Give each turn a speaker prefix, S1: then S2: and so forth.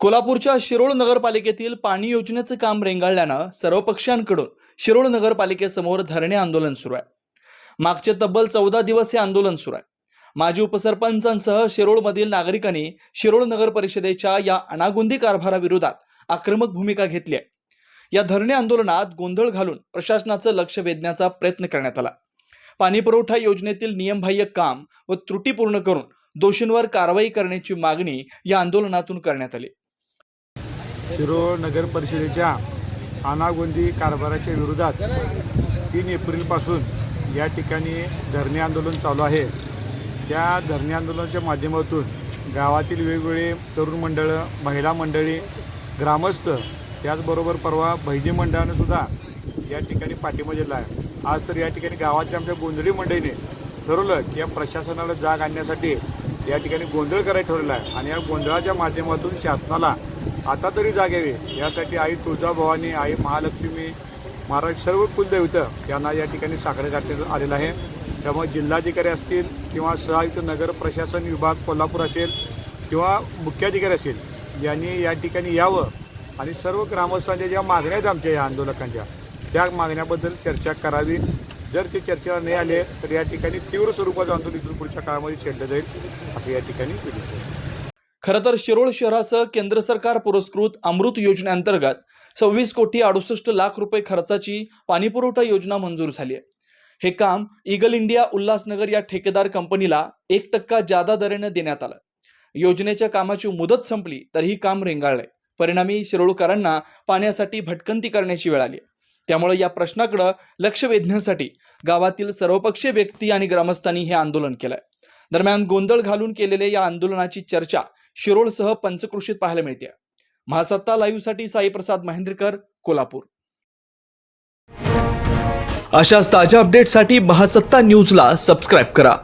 S1: कोल्हापूरच्या शिरोळ नगरपालिकेतील पाणी योजनेचं काम रेंगाळल्यानं सर्व पक्षांकडून शिरोळ नगरपालिकेसमोर धरणे आंदोलन सुरू आहे. मागचे तब्बल चौदा दिवस हे आंदोलन सुरू आहे. माजी उपसरपंचांसह शिरोळमधील नागरिकांनी शिरोळ नगर परिषदेच्या या अनागोंदी कारभाराविरोधात आक्रमक भूमिका घेतली आहे. या धरणे आंदोलनात गोंधळ घालून प्रशासनाचं लक्ष वेधण्याचा प्रयत्न करण्यात आला. पाणी पुरवठा योजनेतील नियमबाह्य काम व त्रुटी पूर्ण करून दोषींवर कारवाई करण्याची मागणी या आंदोलनातून करण्यात आली.
S2: शिरोळ नगर परिषदेच्या अनागोंदी कारभाराच्या विरोधात तीन एप्रिलपासून या ठिकाणी धरणे आंदोलन चालू आहे. त्या धरणे आंदोलनाच्या माध्यमातून गावातील वेगवेगळे तरुण मंडळं महिला मंडळी ग्रामस्थ त्याचबरोबर परवा बहिणी मंडळानं सुद्धा या ठिकाणी पाठिंबा दिला आहे. आज तर या ठिकाणी गावाच्या आमच्या गोंधळी मंडळीने ठरवलं की या प्रशासनाला जाग आणण्यासाठी या ठिकाणी गोंधळ करायला ठरवला आहे. आणि या गोंधळाच्या माध्यमातून शासनाला आता तरी जाग यासाठी आई तुळजाभवानी आई महालक्ष्मी महाराज सर्व कुलदैवत यांना या ठिकाणी साखरे घातण्यात आलेलं आहे. त्यामुळे जिल्हाधिकारी असतील किंवा सहायुक्त नगर प्रशासन विभाग कोल्हापूर असेल किंवा मुख्याधिकारी असेल यांनी या ठिकाणी यावं आणि सर्व ग्रामस्थांच्या ज्या मागण्या आहेत आमच्या या आंदोलकांच्या त्या मागण्याबद्दल चर्चा करावी. जर ते चर्चेला नाही आले तर या ठिकाणी तीव्र स्वरूपाचं आंदोलन इथून पुढच्या काळामध्ये छेडलं जाईल असं या ठिकाणी विनंती आहे.
S1: खरं तर शिरोळ शहरासह केंद्र सरकार पुरस्कृत अमृत योजनेअंतर्गत सव्वीस कोटी अडुसष्ट लाख रुपये खर्चाची पाणीपुरवठा योजना मंजूर झाली आहे. हे काम इगल इंडिया उल्हासनगर या ठेकेदार कंपनीला एक टक्का जादा दरेनं देण्यात आलं. योजनेच्या कामाची मुदत संपली तरीही काम रेंगाळलंय. परिणामी शिरोळकरांना पाण्यासाठी भटकंती करण्याची वेळ आली त्यामुळे या प्रश्नाकडे लक्ष वेधण्यासाठी गावातील सर्वपक्षीय व्यक्ती आणि ग्रामस्थांनी हे आंदोलन केलंय. दरम्यान गोंधळ घालून केलेल्या या आंदोलनाची चर्चा शिरोळसह पंचकृषीत पाहायला मिळते. महासत्ता लाईव्हसाठी साईप्रसाद महेंद्रकर कोल्हापूर. अशाच ताज्या अपडेटसाठी महासत्ता न्यूजला सबस्क्राईब करा.